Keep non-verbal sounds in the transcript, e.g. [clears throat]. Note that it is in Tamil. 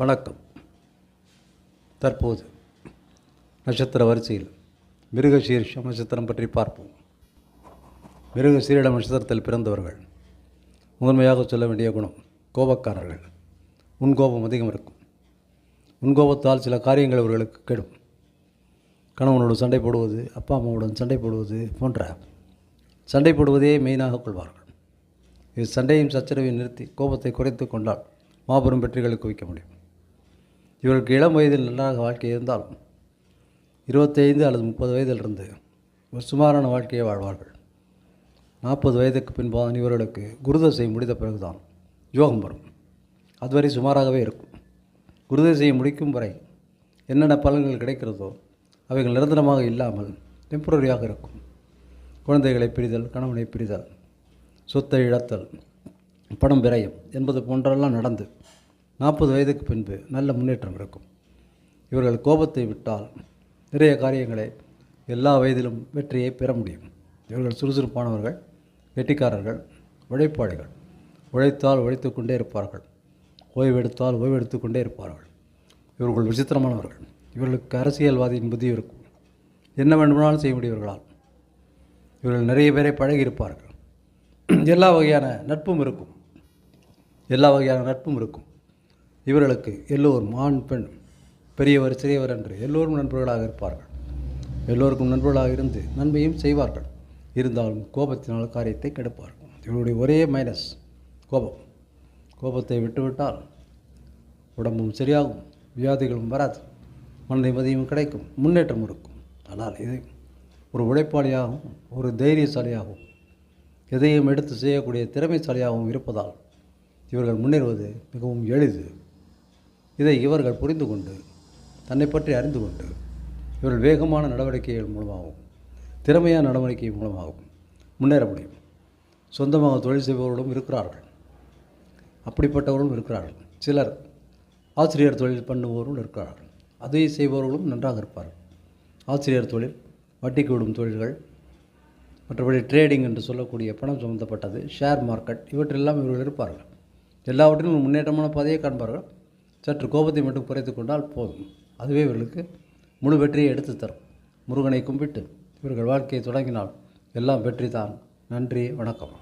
வணக்கம். தற்போது நட்சத்திர வரிசையில் மிருகசீரிஷம் நட்சத்திரம் பற்றி பார்ப்போம். மிருகசீரிடம் நட்சத்திரத்தில் பிறந்தவர்கள் முதன்மையாக சொல்ல வேண்டிய குணம் கோபக்காரர்கள். உன் கோபம் அதிகம் இருக்கும். உன் கோபத்தால் சில காரியங்கள் அவர்களுக்கு கெடும். கணவனோடு சண்டை போடுவது அப்பா அம்மாவுடன் சண்டை போடுவது போன்ற சண்டை போடுவதே மெயினாக கொள்வார்கள். இது சண்டையும் சச்சரவையும் நிறுத்தி கோபத்தை குறைத்து கொண்டால் மாபெரும் வெற்றிகளை குவிக்க முடியும். இவர்களுக்கு இளம் வயதில் நன்றாக வாழ்க்கை இருந்தாலும் இருபத்தைந்து அல்லது முப்பது வயதிலிருந்து ஒரு சுமாரான வாழ்க்கையை வாழ்வார்கள். நாற்பது வயதுக்கு பின்பாதான் இவர்களுக்கு குருதசை முடிந்த பிறகுதான் யோகம் வரும். அதுவரை சுமாராகவே இருக்கும். குருதசையை முடிக்கும் வரை என்னென்ன பலன்கள் கிடைக்கிறதோ அவைகள் நிரந்தரமாக இல்லாமல் டெம்பரரியாக இருக்கும். குழந்தைகளை பிரிதல் கணவனை பிரிதல் சொத்தை இழத்தல் பணம் விரயம் என்பது போன்றெல்லாம் நடந்து நாற்பது வயதுக்கு பின்பு நல்ல முன்னேற்றம் இருக்கும் இவர்கள் கோபத்தை விட்டால் நிறைய காரியங்களை எல்லா வயதிலும் வெற்றியை பெற முடியும். இவர்கள் சுறுசுறுப்பானவர்கள் கெட்டிக்காரர்கள் உழைப்பாளிகள். உழைத்தால் உழைத்து கொண்டே இருப்பார்கள். ஓய்வெடுத்தால் ஓய்வெடுத்து கொண்டே இருப்பார்கள். இவர்கள் விசித்திரமானவர்கள். இவர்களுக்கு அரசியல்வாதியின் புத்தி இருக்கும். என்ன வேண்டுமானாலும் செய்ய முடியவர்களால் இவர்கள் நிறைய பேரை பழகியிருப்பார்கள். [clears throat] எல்லா வகையான நட்பும் இருக்கும். எல்லா வகையான நட்பும் இருக்கும். இவர்களுக்கு எல்லோரும் ஆண் பெண் பெரியவர் சிறியவர் என்று எல்லோரும் நண்பர்களாக இருப்பார்கள். எல்லோருக்கும் நண்பர்களாக இருந்து நன்மையும் செய்வார்கள். இருந்தாலும் கோபத்தினால் காரியத்தை கெடுப்பார்கள். இவருடைய ஒரே மைனஸ் கோபம். கோபத்தை விட்டுவிட்டால் உடம்பும் சரியாகும் வியாதிகளும் வராது மன நிம்மதியும் கிடைக்கும் முன்னேற்றம் இருக்கும். ஆனால் இது ஒரு உழைப்பாளியாகவும் ஒரு தைரியசாலியாகவும் எதையும் எடுத்து செய்யக்கூடிய திறமைசாலியாகவும் இருப்பதால் இவர்கள் முன்னேறுவது மிகவும் எளிது. இதை இவர்கள் புரிந்து கொண்டு தன்னை பற்றி அறிந்து கொண்டு இவர்கள் வேகமான நடவடிக்கைகள் மூலமாகவும் திறமையான நடவடிக்கை மூலமாகவும் முன்னேற முடியும். சொந்தமாக தொழில் செய்பவர்களும் இருக்கிறார்கள். அப்படிப்பட்டவர்களும் இருக்கிறார்கள். சிலர் ஆசிரியர் தொழில் பண்ணுபவர்களும் இருக்கிறார்கள். அதை செய்பவர்களும் நன்றாக இருப்பார்கள். ஆசிரியர் தொழில் வட்டிக்கு விடும் தொழில்கள் மற்றபடி ட்ரேடிங் என்று சொல்லக்கூடிய பணம் சம்மந்தப்பட்டது ஷேர் மார்க்கெட் இவற்றெல்லாம் இவர்கள் இருப்பார்கள். எல்லாவற்றிலும் முன்னேற்றமான பாதையை காண்பார்கள். சற்று கோபத்தை மட்டும் குறைத்து கொண்டால் போதும். அதுவே இவர்களுக்கு முழு வெற்றியை எடுத்து தரும். முருகனை கும்பிட்டு இவர்கள் வாழ்க்கையை தொடங்கினால் எல்லாம் வெற்றி தான் நன்றி வணக்கம்.